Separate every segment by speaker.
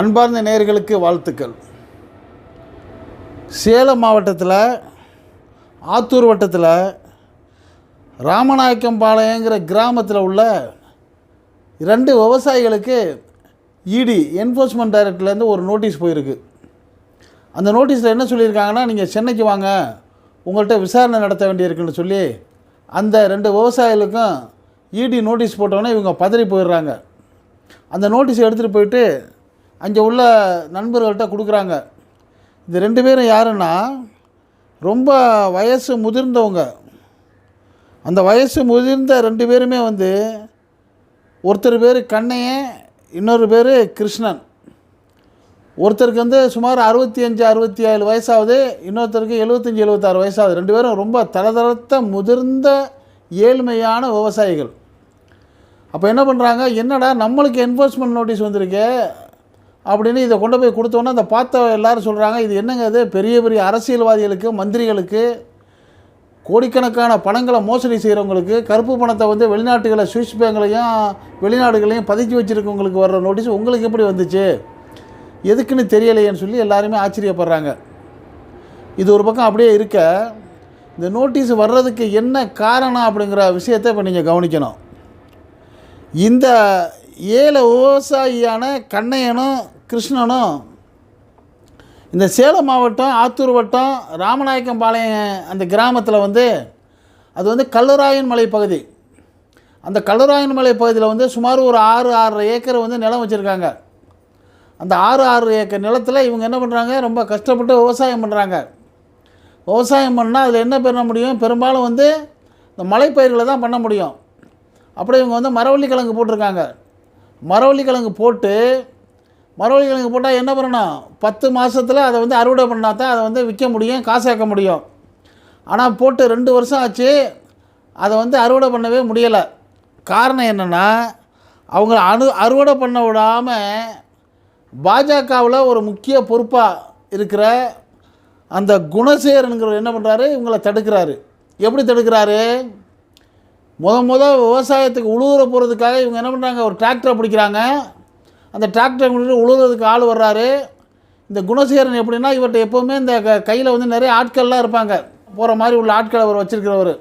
Speaker 1: அன்பார்ந்த நேயர்களுக்கு வாழ்த்துக்கள். சேலம் மாவட்டத்தில் ஆத்தூர் வட்டத்தில் ராமநாயக்கம்பாளையங்கிற கிராமத்தில் உள்ள ரெண்டு விவசாயிகளுக்கு இடி என்ஃபோர்ஸ்மெண்ட் டைரக்டர்லேருந்து ஒரு நோட்டீஸ் போயிருக்கு. அந்த நோட்டீஸில் என்ன சொல்லியிருக்காங்கன்னா நீங்கள் சென்னைக்கு வாங்க உங்கள்கிட்ட விசாரணை நடத்த வேண்டியிருக்குன்னு சொல்லி அந்த ரெண்டு விவசாயிகளுக்கும் இடி நோட்டீஸ் போட்டோன்னே இவங்க பதறி போயிடுறாங்க. அந்த நோட்டீஸ் எடுத்துகிட்டு போயிட்டு அங்கே உள்ள நண்பர்கள்ட்ட கொடுக்குறாங்க. இந்த ரெண்டு பேரும் யாருன்னா ரொம்ப வயசு முதிர்ந்தவங்க. அந்த வயசு முதிர்ந்த ரெண்டு பேருமே வந்து ஒருத்தர் பேர் கண்ணையன் இன்னொரு பேர் கிருஷ்ணன். ஒருத்தருக்கு வந்து சுமார் அறுபத்தி அஞ்சு அறுபத்தி ஏழு வயசாகுது இன்னொருத்தருக்கு எழுபத்தஞ்சி எழுபத்தாறு வயசாகுது ரெண்டு பேரும் ரொம்ப தளதளத்த முதிர்ந்த ஏழ்மையான விவசாயிகள். அப்போ என்ன பண்ணுறாங்க என்னடா நம்மளுக்கு என்ஃபோர்ஸ்மெண்ட் நோட்டீஸ் வந்திருக்கு அப்படின்னு இதை கொண்டு போய் கொடுத்தோன்னே அந்த பார்த்த எல்லாரும் சொல்கிறாங்க இது என்னங்க இது? பெரிய பெரிய அரசியல்வாதிகளுக்கு மந்திரிகளுக்கு கோடிக்கணக்கான பணங்களை மோசடி செய்கிறவங்களுக்கு கருப்பு பணத்தை வந்து வெளிநாட்டுகளை சுவிஸ் பேங்க்லையும் வெளிநாடுகளையும் பதுக்கி வச்சுருக்கவங்களுக்கு வர்ற நோட்டீஸ் உங்களுக்கு எப்படி வந்துச்சு? எதுக்குன்னு தெரியலையேன்னு சொல்லி எல்லாருமே ஆச்சரியப்படுறாங்க. இது ஒரு பக்கம் அப்படியே இருக்க இந்த நோட்டீஸ் வர்றதுக்கு என்ன காரணம் அப்படிங்கிற விஷயத்தை இப்போ நீங்கள் கவனிக்கணும். இந்த ஏழை விவசாயியான கண்ணையனும் கிருஷ்ணனும் இந்த சேலம் மாவட்டம் ஆத்தூர் வட்டம் ராமநாயக்கம்பாளையம் அந்த கிராமத்தில் வந்து அது வந்து கல்லுராயன் மலை பகுதி. அந்த கல்லுராயன் மலை பகுதியில் வந்து சுமார் ஒரு ஆறு ஆறரை ஏக்கர் வந்து நிலம் வச்சுருக்காங்க. அந்த ஆறு ஆறு ஏக்கர் நிலத்தில் இவங்க என்ன பண்ணுறாங்க ரொம்ப கஷ்டப்பட்டு விவசாயம் பண்ணுறாங்க விவசாயம் பண்ணால் அதில் என்ன பண்ண முடியும்? பெரும்பாலும் வந்து இந்த மலைப்பயிர்களை தான் பண்ண முடியும். அப்படியே இவங்க வந்து மரவள்ளி கிழங்கு போட்டிருக்காங்க. மரவள்ளி கிழங்கு போட்டு மரவள்ளி கிழங்கு போட்டால் என்ன பண்ணணும்? பத்து மாதத்தில் அதை வந்து அறுவடை பண்ணால் தான் அதை வந்து விற்க முடியும் காசாக்க முடியும். ஆனால் போட்டு ரெண்டு வருஷம் ஆச்சு அதை வந்து அறுவடை பண்ணவே முடியலை. காரணம் என்னென்னா அவங்க அணு அறுவடை பண்ண விடாமல் பாஜகவில் ஒரு முக்கிய பொறுப்பாக இருக்கிற அந்த குணசேரனுங்கிறவர் என்ன பண்ணுறாரு இவங்களை தடுக்கிறாரு. எப்படி தடுக்கிறாரு? முத முத விவசாயத்துக்கு உழுவுற போகிறதுக்காக இவங்க என்ன பண்ணுறாங்க ஒரு டிராக்டரை பிடிக்கிறாங்க. அந்த டிராக்டரை கொண்டு உழுவுறதுக்கு ஆள் வர்றாரு. இந்த குணசேகரன் எப்படின்னா இவர்கிட்ட எப்போவுமே இந்த க கையில் வந்து நிறைய ஆட்கள்லாம் இருப்பாங்க. போகிற மாதிரி உள்ள ஆட்களை அவர் வச்சுருக்கிறவர்.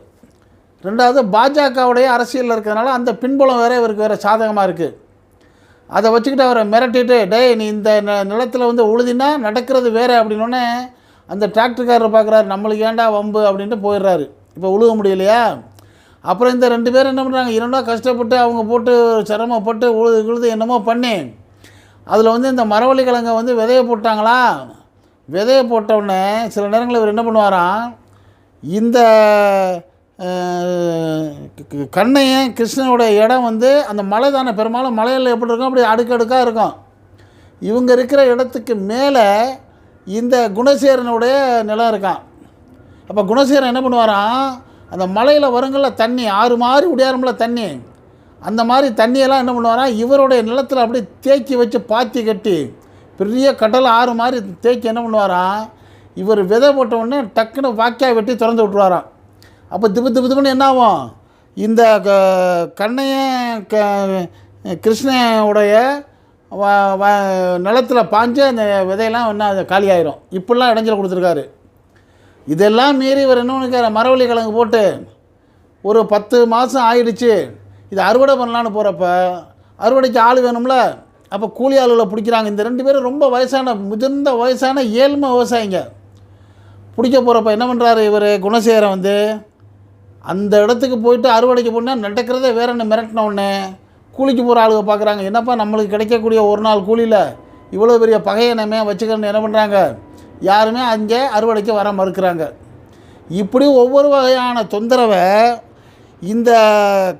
Speaker 1: ரெண்டாவது பாஜகவுடைய அரசியலில் இருக்கிறதுனால அந்த பின்புலம் வேறு இவருக்கு வேறு சாதகமாக இருக்குது அதை வச்சுக்கிட்டு அவரை மிரட்டிட்டு டேய் நீ இந்த ந- வந்து உழுதினா நடக்கிறது வேறு அப்படின்னோடனே அந்த டிராக்டர்காரர் பார்க்குறாரு நம்மளுக்கு ஏன்டா வம்பு? அப்படின்ட்டு போயிடுறாரு. இப்போ உழுக முடியலையா? அப்புறம் இந்த ரெண்டு பேரும் என்ன பண்ணுறாங்க இரண்டா கஷ்டப்பட்டு அவங்க போட்டு சிரமப்பட்டு உழுது உழுது என்னமோ பண்ணி அதில் வந்து இந்த மரவள்ளி கிழங்கை வந்து விதைய போட்டாங்களா? விதைய போட்டவுடனே சில நேரங்களில் இவர் என்ன பண்ணுவாராம்? இந்த கண்ணையும் கிருஷ்ணனுடைய கண்ணையன் கிருஷ்ணனோட இடம் வந்து அந்த மலை தானே பெரும்பாலும் மலையில் எப்படி இருக்கும்? அப்படி அடுக்கடுக்காக இருக்கும். இவங்க இருக்கிற இடத்துக்கு மேலே இந்த குணசேரனுடைய நிலம் இருக்கான் அப்போ குணசேரன் என்ன பண்ணுவாராம்? அந்த மலையில் வருங்கள்ல தண்ணி ஆறு மாதிரி உடையாரம்ல தண்ணி. அந்த மாதிரி தண்ணியெல்லாம் என்ன பண்ணுவாரா? இவருடைய நிலத்தில் அப்படியே தேக்கி வச்சு பாத்தி கட்டி பெரிய கடல் ஆறு மாதிரி தேக்கி என்ன பண்ணுவாராம் இவர் விதை போட்ட உடனே டக்குன்னு வாக்கியா வெட்டி திறந்து விட்ருவாராம் அப்போ திப்பு திபு திபுன்னு என்ன ஆகும்? இந்த க- கண்ணையன் க கிருஷ்ணனுடைய நிலத்தில் பாஞ்சு அந்த விதையெல்லாம் என்ன அது காலியாயிரும். இப்படிலாம் இடைஞ்சல் கொடுத்துருக்காரு. இதெல்லாம் மீறி இவர் என்ன பண்ணிருக்காரு? மரவள்ளி கிழங்கு போட்டு ஒரு பத்து மாதம் ஆயிடுச்சு. இது அறுவடை பண்ணலான்னு போகிறப்ப அறுவடைக்கு ஆள் வேணும்ல? அப்போ கூலி ஆளுகளை பிடிக்கிறாங்க. இந்த ரெண்டு பேரும் ரொம்ப வயசான முதிர்ந்த வயசான ஏழ்மை விவசாயிங்க. பிடிக்க போகிறப்ப என்ன பண்ணுறாரு இவர்? குணசேகரன் வந்து அந்த இடத்துக்கு போயிட்டு அறுவடைக்கு போனால் நடக்கிறதே வேற என்ன மிரட்டினோடனே கூலிக்கு போகிற ஆளுங்க பார்க்குறாங்க என்னப்பா நம்மளுக்கு கிடைக்கக்கூடிய ஒரு நாள் கூலியில் இவ்வளோ பெரிய பகையினமே வச்சுக்கிறேன்னு வச்சுக்கணும்னு என்ன பண்ணுறாங்க யாருமே அங்கே அறுவடைக்கு வர மறுக்கிறாங்க. இப்படி ஒவ்வொரு வகையான தொந்தரவை இந்த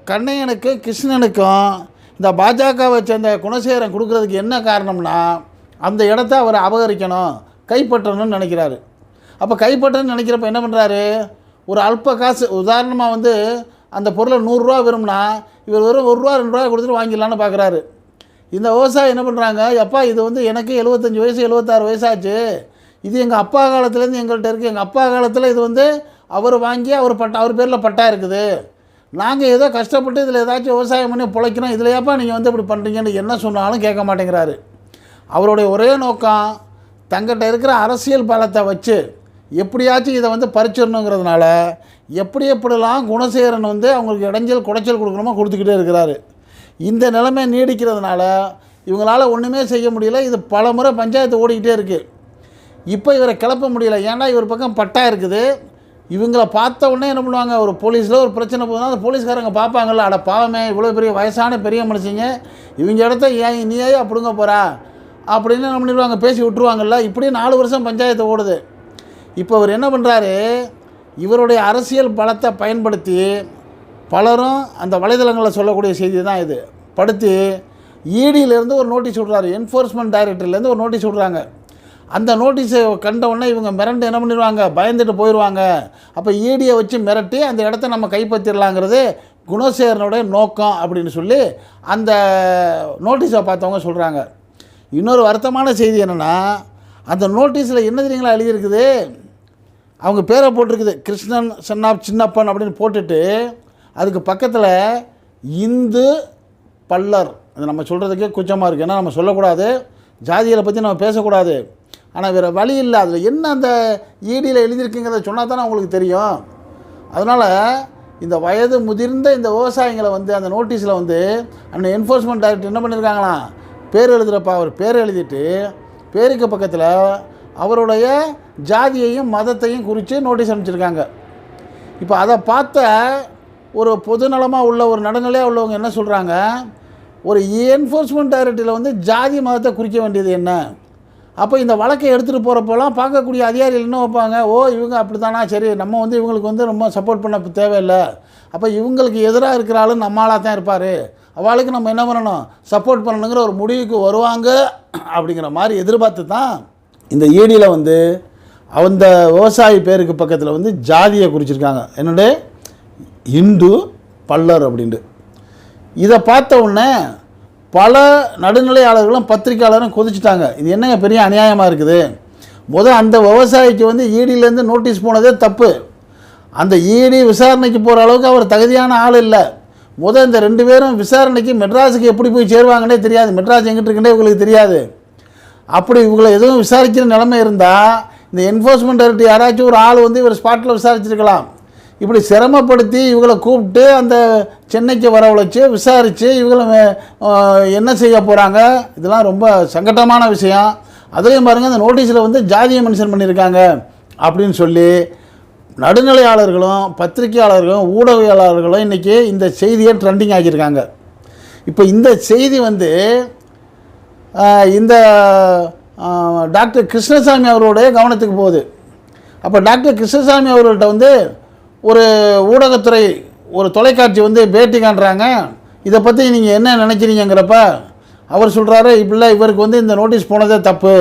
Speaker 1: கண்ணையனுக்கும் கிருஷ்ணனுக்கும் இந்த பாஜகவை சேர்ந்த குணசேகரன் கொடுக்குறதுக்கு என்ன காரணம்னா அந்த இடத்த அவர் அபகரிக்கணும் கைப்பற்றணும்னு நினைக்கிறாரு. அப்போ கைப்பற்றணும்னு நினைக்கிறப்ப என்ன பண்ணுறாரு ஒரு அல்ப காசு உதாரணமாக வந்து அந்த பொருளை நூறுரூவா வரும்னா இவர் வெறும் ஒரு ரூபா ரெண்டு ரூபா கொடுத்துட்டு வாங்கிடலான்னு பார்க்குறாரு இந்த விவசாயி என்ன பண்ணுறாங்க எப்பா இது வந்து எனக்கு எழுபத்தஞ்சி வயசு எழுபத்தாறு வயசாச்சு இது எங்கள் அப்பா காலத்துலேருந்து எங்கள்கிட்ட இருக்குது எங்கள் அப்பா காலத்தில் இது வந்து அவர் வாங்கி அவர் பட்டா அவர் பேரில் பட்டா இருக்குது. நாங்கள் ஏதோ கஷ்டப்பட்டு இதில் ஏதாச்சும் விவசாயம் பண்ணி பிழைக்கிறோம். இதில் ஏப்பா நீங்கள் வந்து இப்படி பண்ணுறீங்கன்னு என்ன சொன்னாலும் கேட்க மாட்டேங்கிறாரு. அவருடைய ஒரே நோக்கம் தங்கிட்ட இருக்கிற அரசியல் பலத்தை வச்சு எப்படியாச்சும் இதை வந்து பறிச்சிடணுங்கிறதுனால எப்படி எப்படிலாம் குணசேகரன் வந்து அவங்களுக்கு இடைஞ்சல் குடைச்சல் கொடுக்கணுமோ கொடுத்துக்கிட்டே இருக்கிறாரு. இந்த நிலைமை நீடிக்கிறதுனால இவங்களால் ஒன்றுமே செய்ய முடியல. இது பல முறை பஞ்சாயத்து ஓடிக்கிட்டே இருக்குது இப்போ இவரை கிளப்ப முடியல. ஏன்னா இவர் பக்கம் பட்டா இருக்குது. இவங்கள பார்த்த உடனே என்ன பண்ணுவாங்க? ஒரு போலீஸில் ஒரு பிரச்சனை போதுனா அந்த போலீஸ்காரங்க பார்ப்பாங்கல்ல அட பாவமே இவ்வளோ பெரிய வயசான பெரிய மனுஷங்க. இவங்க இடத்த ஏன் நீயே அப்படிங்க போகிறா அப்படின்னு என்ன பண்ணிடுவாங்க? பேசி விட்ருவாங்கல்ல இப்படி நாலு வருஷம் பஞ்சாயத்து ஓடுது. இப்போ அவர் என்ன பண்ணுறாரு இவருடைய அரசியல் பலத்தை பயன்படுத்தி பலரும் அந்த வலைதளங்களில் சொல்லக்கூடிய செய்தி தான் இது. படுத்தி ஈடியிலேருந்து ஒரு நோட்டீஸ் விட்றாரு. என்ஃபோர்ஸ்மெண்ட் டைரக்டர்லேருந்து ஒரு நோட்டீஸ் விட்றாங்க. அந்த நோட்டீஸை கண்ட உடனே இவங்க மிரண்டு என்ன பண்ணிடுவாங்க? பயந்துட்டு போயிடுவாங்க. அப்போ ஈடியை வச்சு மிரட்டி அந்த இடத்த நம்ம கைப்பற்றிடலாங்கிறது குணசேகரனுடைய நோக்கம் அப்படின்னு சொல்லி அந்த நோட்டீஸை பார்த்தவங்க சொல்கிறாங்க இன்னொரு வருத்தமான செய்தி என்னென்னா அந்த நோட்டீஸில் என்ன தெரியுங்களா எழுதியிருக்குது? அவங்க பேரை போட்டிருக்குது. கிருஷ்ணன் சன்னாப் சின்னப்பன் அப்படின்னு போட்டுட்டு அதுக்கு பக்கத்தில் இந்து பல்லர். அது நம்ம சொல்கிறதுக்கே குச்சமாக இருக்குது ஏன்னா நம்ம சொல்லக்கூடாது. ஜாதிகளை பற்றி நம்ம பேசக்கூடாது. ஆனால் வேறு வழி இல்லை. அதில் என்ன அந்த ஈடியில் எழுதியிருக்குங்கிறத சொன்னால் தானே உங்களுக்கு தெரியும். அதனால் இந்த வயது முதிர்ந்த இந்த விவசாயிகளை வந்து அந்த நோட்டீஸில் வந்து அந்த என்ஃபோர்ஸ்மெண்ட் டைரக்டர் என்ன பண்ணியிருக்காங்களாம் பேர் எழுதுகிறப்ப அவர் பேர் எழுதிட்டு பேருக்கு பக்கத்தில் அவருடைய ஜாதியையும் மதத்தையும் குறித்து நோட்டீஸ் அனுப்பிச்சிருக்காங்க. இப்போ அதை பார்த்த ஒரு பொதுநலமாக உள்ள ஒரு நடுநிலையாக உள்ளவங்க என்ன சொல்கிறாங்க ஒரு என்ஃபோர்ஸ்மெண்ட் டைரக்டரில் வந்து ஜாதி மதத்தை குறிக்க வேண்டியது என்ன? அப்போ இந்த வழக்கை எடுத்துகிட்டு போகிறப்போலாம் பார்க்கக்கூடிய அதிகாரிகள் என்ன வைப்பாங்க? ஓ இவங்க அப்படி தானா சரி நம்ம வந்து இவங்களுக்கு வந்து ரொம்ப சப்போர்ட் பண்ண தேவையில்லை. அப்போ இவங்களுக்கு எதிராக இருக்கிற ஆளும் நம்மளாக தான் இருப்பார். அவளுக்கு நம்ம என்ன பண்ணணும்? சப்போர்ட் பண்ணணுங்கிற ஒரு முடிவுக்கு வருவாங்க அப்படிங்கிற மாதிரி எதிர்பார்த்து தான் இந்த ஈடியில் வந்து அந்த விவசாயி பேருக்கு பக்கத்தில் வந்து ஜாதியை குறிச்சிருக்காங்க. என்னுடைய இந்து பல்லர் அப்படின்ட்டு. இதை பார்த்த உடனே பல நடுநிலையாளர்களும் பத்திரிக்கையாளரும் கொதிச்சுட்டாங்க. இது என்னங்க பெரிய அநியாயமாக இருக்குது? முதல் அந்த விவசாயிக்கு வந்து ஈடியிலேருந்து நோட்டீஸ் போனதே தப்பு. அந்த ஈடி விசாரணைக்கு போகிற அளவுக்கு அவர் தகுதியான ஆள் இல்லை. முதல் இந்த ரெண்டு பேரும் விசாரணைக்கு மெட்ராஸுக்கு எப்படி போய் சேருவாங்கன்னே தெரியாது. மெட்ராஸ் எங்கிட்டு இருக்குன்னே இவங்களுக்கு தெரியாது. அப்படி இவங்களை எதுவும் விசாரிக்கிற நிலைமை இருந்தால் இந்த என்ஃபோர்ஸ்மெண்ட் டைரக்டர் யாராச்சும் ஒரு ஆள் வந்து இவர் ஸ்பாட்டில் விசாரிச்சிருக்கலாம். இப்படி சிரமப்படுத்தி இவங்களை கூப்பிட்டு அந்த சென்னைக்கு வரவழைச்சு விசாரித்து இவங்களை என்ன செய்ய போகிறாங்க இதெல்லாம் ரொம்ப சங்கடமான விஷயம். அதுலேயும் பாருங்கள் அந்த நோட்டீஸில் வந்து ஜாதியை மென்ஷன் பண்ணியிருக்காங்க அப்படின்னு சொல்லி நடுநிலையாளர்களும் பத்திரிகையாளர்களும் ஊடகவியலாளர்களும் இன்றைக்கி இந்த செய்தியை ட்ரெண்டிங் ஆகியிருக்காங்க இப்போ இந்த செய்தி வந்து இந்த டாக்டர் கிருஷ்ணசாமி அவருடைய கவனத்துக்கு போகுது. அப்போ டாக்டர் கிருஷ்ணசாமி அவர்கள்ட்ட வந்து ஒரு ஊடகத்துறை ஒரு தொலைக்காட்சி வந்து பேட்டி காண்றாங்க. இதை பற்றி நீங்கள் என்ன நினைக்கிறீங்கிறப்ப அவர் சொல்கிறாரு இப்படிலாம் இவருக்கு வந்து இந்த நோட்டீஸ் போனதே தப்பு.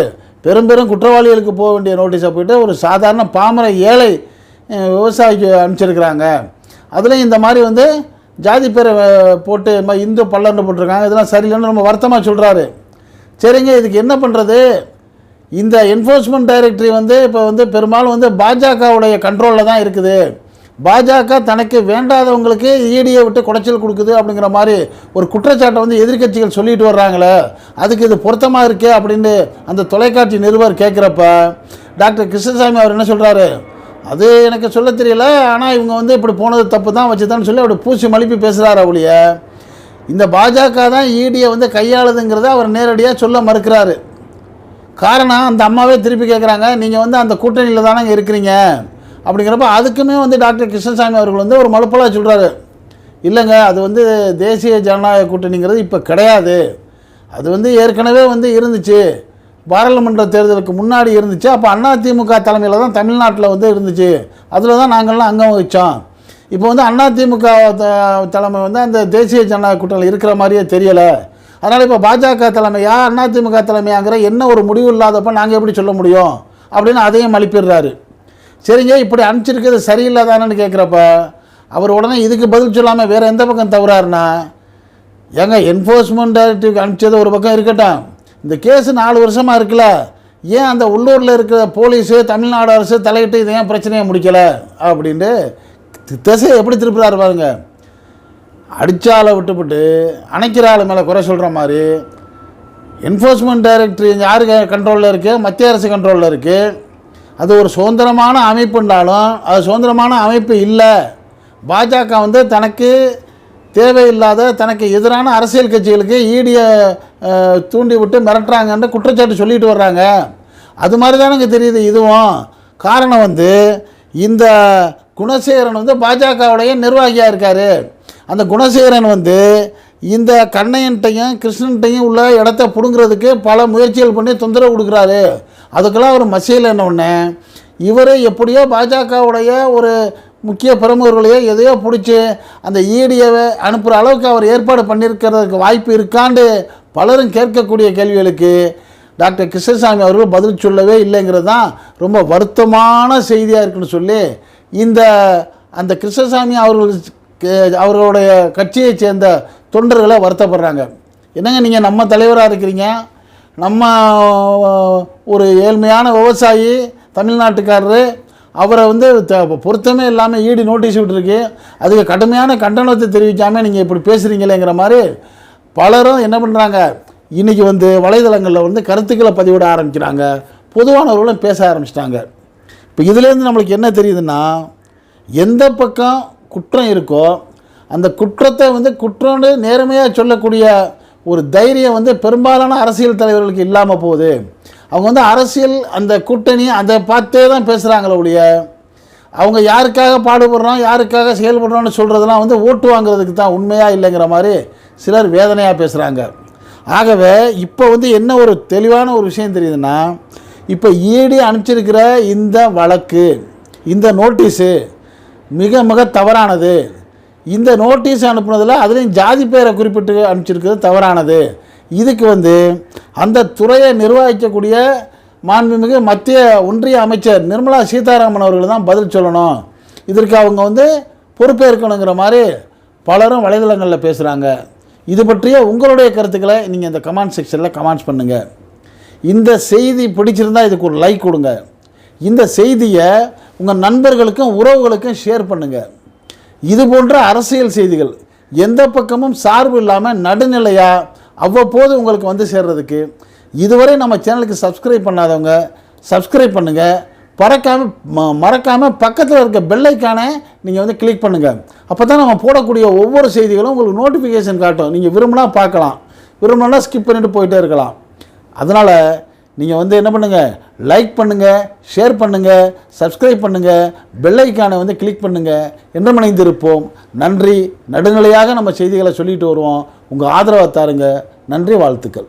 Speaker 1: பெரும் பெரும் குற்றவாளிகளுக்கு போக வேண்டிய நோட்டீஸை போயிட்டு ஒரு சாதாரண பாமர ஏழை விவசாயிக்கு அனுப்பிச்சிருக்கிறாங்க. அதுலேயும் இந்த மாதிரி வந்து ஜாதி பேரை போட்டு இந்த மாதிரி இந்து பல்லன்னு போட்டிருக்காங்க. இதெல்லாம் சரியில்லைன்னு ரொம்ப வருத்தமாக சொல்கிறாரு சரிங்க இதுக்கு என்ன பண்ணுறது இந்த என்ஃபோர்ஸ்மெண்ட் டைரக்டரி வந்து இப்போ வந்து பெரும்பாலும் வந்து பாஜகவுடைய கண்ட்ரோலில் தான் இருக்குது. பாஜக தனக்கு வேண்டாதவங்களுக்கு ஈடியை விட்டு குடைச்சல் கொடுக்குது அப்படிங்கிற மாதிரி ஒரு குற்றச்சாட்டை வந்து எதிர்க்கட்சிகள் சொல்லிட்டு வர்றாங்களே அதுக்கு இது பொருத்தமாக இருக்கே அப்படின்னு அந்த தொலைக்காட்சி நிருபர் கேட்குறப்ப டாக்டர் கிருஷ்ணசாமி அவர் என்ன சொல்கிறாரு அது எனக்கு சொல்ல தெரியல ஆனால் இவங்க வந்து இப்படி போனது தப்பு தான் வச்சுதான்னு சொல்லி அப்படி பூசி மழுப்பி பேசுகிறாரு அவளிய இந்த பாஜக தான் ஈடியை வந்து கையாளுதுங்கிறத அவர் நேரடியாக சொல்ல மறுக்கிறாரு. காரணம் அந்த அம்மாவே திருப்பி கேட்குறாங்க நீங்கள் வந்து அந்த கூட்டணியில் தானே இருக்கிறீங்க. அப்படிங்கிறப்ப அதுக்குமே வந்து டாக்டர் கிருஷ்ணசாமி அவர்கள் வந்து ஒரு மலுப்பலாக சொல்கிறாரு இல்லைங்க அது வந்து தேசிய ஜனநாயக கூட்டணிங்கிறது இப்போ கிடையாது. அது வந்து ஏற்கனவே வந்து இருந்துச்சு. பாராளுமன்ற தேர்தலுக்கு முன்னாடி இருந்துச்சு. அப்போ அதிமுக தலைமையில் தான் தமிழ்நாட்டில் வந்து இருந்துச்சு. அதில் தான் நாங்கள்லாம் அங்கம் வச்சோம் இப்போ வந்து அதிமுக த- தலைமை வந்து அந்த தேசிய ஜனநாயக கூட்டணியில் இருக்கிற மாதிரியே தெரியலை. அதனால் இப்போ பாஜக தலைமையா அதிமுக தலைமையாங்கிற என்ன ஒரு முடிவு இல்லாதப்ப நாங்கள் எப்படி சொல்ல முடியும்? அப்படின்னு அதையும் மலிப்பிடுறாரு. சரிங்க இப்படி அனுப்பிச்சிருக்கிறது சரியில்லாதானு கேட்குறப்ப அவர் உடனே இதுக்கு பதில் சொல்லாமல் வேறு எந்த பக்கம் தவறாருன்னா ஏங்க என்ஃபோர்ஸ்மெண்ட் டைரக்டிவ்க்கு அனுப்பிச்சது ஒரு பக்கம் இருக்கட்டும். இந்த கேஸ் நாலு வருஷமாக இருக்குல்ல ஏன் அந்த உள்ளூரில் இருக்கிற போலீஸு தமிழ்நாடு அரசு தலையிட்டு இதை ஏன் பிரச்சனையை முடிக்கலை? அப்படின்ட்டு தி- திசையை எப்படி திருப்புறாரு பாருங்க. அடித்தால விட்டுவிட்டு அணைக்கிற ஆள் மேலே குறை சொல்கிற மாதிரி என்ஃபோர்ஸ்மெண்ட் டைரக்டர் யார் கண்ட்ரோலில் இருக்குது மத்திய அரசு கண்ட்ரோலில் இருக்குது அது ஒரு சுதந்திரமான அமைப்புன்றாலும் அது சுதந்திரமான அமைப்பு இல்லை. பாஜக வந்து தனக்கு தேவையில்லாத தனக்கு எதிரான அரசியல் கட்சிகளுக்கு ஈடியை தூண்டி விட்டு குற்றச்சாட்டு சொல்லிட்டு வர்றாங்க. அது மாதிரி தானங்க தெரியுது இதுவும். காரணம் வந்து இந்த குணசேகரன் வந்து பாஜகவுடைய நிர்வாகியாக இருக்கார். அந்த குணசேகரன் வந்து இந்த கண்ணையன்ட்டையும் கிருஷ்ணன்ட்டையும் உள்ள இடத்த பிடுங்கிறதுக்கு பல முயற்சிகள் பண்ணி தொந்தரவு கொடுக்குறாரு. அதுக்கெல்லாம் அவர் மசியல் என்ன ஒன்று இவர் எப்படியோ பாஜகவுடைய ஒரு முக்கிய பிரமுகர்களையோ எதையோ பிடிச்சி அந்த ஈடியவை அனுப்புகிற அளவுக்கு அவர் ஏற்பாடு பண்ணியிருக்கிறதுக்கு வாய்ப்பு இருக்காண்டு பலரும் கேட்கக்கூடிய கேள்விகளுக்கு டாக்டர் கிருஷ்ணசாமி அவர்கள் பதில் சொல்லவே இல்லைங்கிறது தான் ரொம்ப வருத்தமான செய்தியாக இருக்குன்னு சொல்லி இந்த அந்த கிருஷ்ணசாமி அவர்கள் அவர்களுடைய கட்சியைச் சேர்ந்த தொண்டர்களை வருத்தப்படுறாங்க. என்னங்க நீங்கள் நம்ம தலைவராக இருக்கிறீங்க? நம்ம ஒரு ஏழ்மையான விவசாயி தமிழ்நாட்டுக்காரரு அவரை வந்து த- பொருத்தமே இல்லாமல் ஈடி நோட்டீஸ் விட்டுருக்கு. அதுக்கு கடுமையான கண்டனத்தை தெரிவிக்காமல் நீங்கள் இப்படி பேசுகிறீங்களேங்கிற மாதிரி பலரும் என்ன பண்ணுறாங்க இன்றைக்கி வந்து வலைதளங்களில் வந்து கருத்துக்களை பதிவிட ஆரம்பிக்கிறாங்க. பொதுவானவர்களும் பேச ஆரம்பிச்சிட்டாங்க. இப்போ இதுலேருந்து நம்மளுக்கு என்ன தெரியுதுன்னா எந்த பக்கம் குற்றம் இருக்கோ அந்த குற்றத்தை வந்து குற்றம்னு நேர்மையாக சொல்லக்கூடிய ஒரு தைரியம் வந்து பெரும்பாலான அரசியல் தலைவர்களுக்கு இல்லாமல் போகுது. அவங்க வந்து அரசியல் அந்த கூட்டணி அதை பார்த்தே தான் பேசுகிறாங்களே ஒழிய அவங்க யாருக்காக பாடுபடுறோம் யாருக்காக செயல்படுறோம்னு சொல்கிறதெல்லாம் வந்து ஓட்டு வாங்குறதுக்கு தான் உண்மையாக இல்லைங்கிற மாதிரி சிலர் வேதனையாக பேசுகிறாங்க ஆகவே இப்போ வந்து என்ன ஒரு தெளிவான ஒரு விஷயம் தெரியுதுன்னா இப்போ ஈடி அனுப்பிச்சிருக்கிற இந்த வழக்கு இந்த நோட்டீஸு மிக மிக தவறானது. இந்த நோட்டீஸ் அனுப்புனதில் அதுலேயும் ஜாதி பேரை குறிப்பிட்டு அனுப்பிச்சிருக்கிறது தவறானது. இதுக்கு வந்து அந்த துறையை நிர்வகிக்கக்கூடிய மாண்புமிகு மத்திய ஒன்றிய அமைச்சர் நிர்மலா சீதாராமன் அவர்கள் தான் பதில் சொல்லணும். இதற்கு அவங்க வந்து பொறுப்பேற்கணுங்கிற மாதிரி பலரும் வலைதளங்களில் பேசுகிறாங்க இது பற்றிய உங்களுடைய கருத்துக்களை நீங்கள் இந்த கமெண்ட் செக்ஷனில் கமெண்ட்ஸ் பண்ணுங்கள் இந்த செய்தி பிடிச்சிருந்தா இதுக்கு ஒரு லைக் கொடுங்க. இந்த செய்தியை உங்கள் நண்பர்களுக்கும் உறவுகளுக்கும் ஷேர் பண்ணுங்கள் இது போன்ற அரசியல் செய்திகள் எந்த பக்கமும் சார்பு இல்லாமல் நடுநிலையாக அவ்வப்போது உங்களுக்கு வந்து சேர்றதுக்கு இதுவரை நம்ம சேனலுக்கு சப்ஸ்கிரைப் பண்ணாதவங்க சப்ஸ்கிரைப் பண்ணுங்கள் பறக்காமல் ம மறக்காமல் பக்கத்தில் இருக்க பெல்லைக்கான நீங்கள் வந்து கிளிக் பண்ணுங்கள் அப்போ தான் நம்ம போடக்கூடிய ஒவ்வொரு செய்திகளும் உங்களுக்கு நோட்டிஃபிகேஷன் காட்டும். நீங்கள் விரும்பினா பார்க்கலாம். விரும்பினா ஸ்கிப் பண்ணிட்டு போயிட்டே இருக்கலாம். அதனால் நீங்கள் வந்து என்ன பண்ணுங்கள் லைக் பண்ணுங்கள் ஷேர் பண்ணுங்கள் சப்ஸ்கிரைப் பண்ணுங்கள் பெல்லைக்கானை வந்து கிளிக் பண்ணுங்கள் என்று இணைந்திருப்போம் நன்றி. நடுநிலையாக நம்ம செய்திகளை சொல்லிட்டு வருவோம். உங்கள் ஆதரவை தாருங்க. நன்றி வாழ்த்துக்கள்.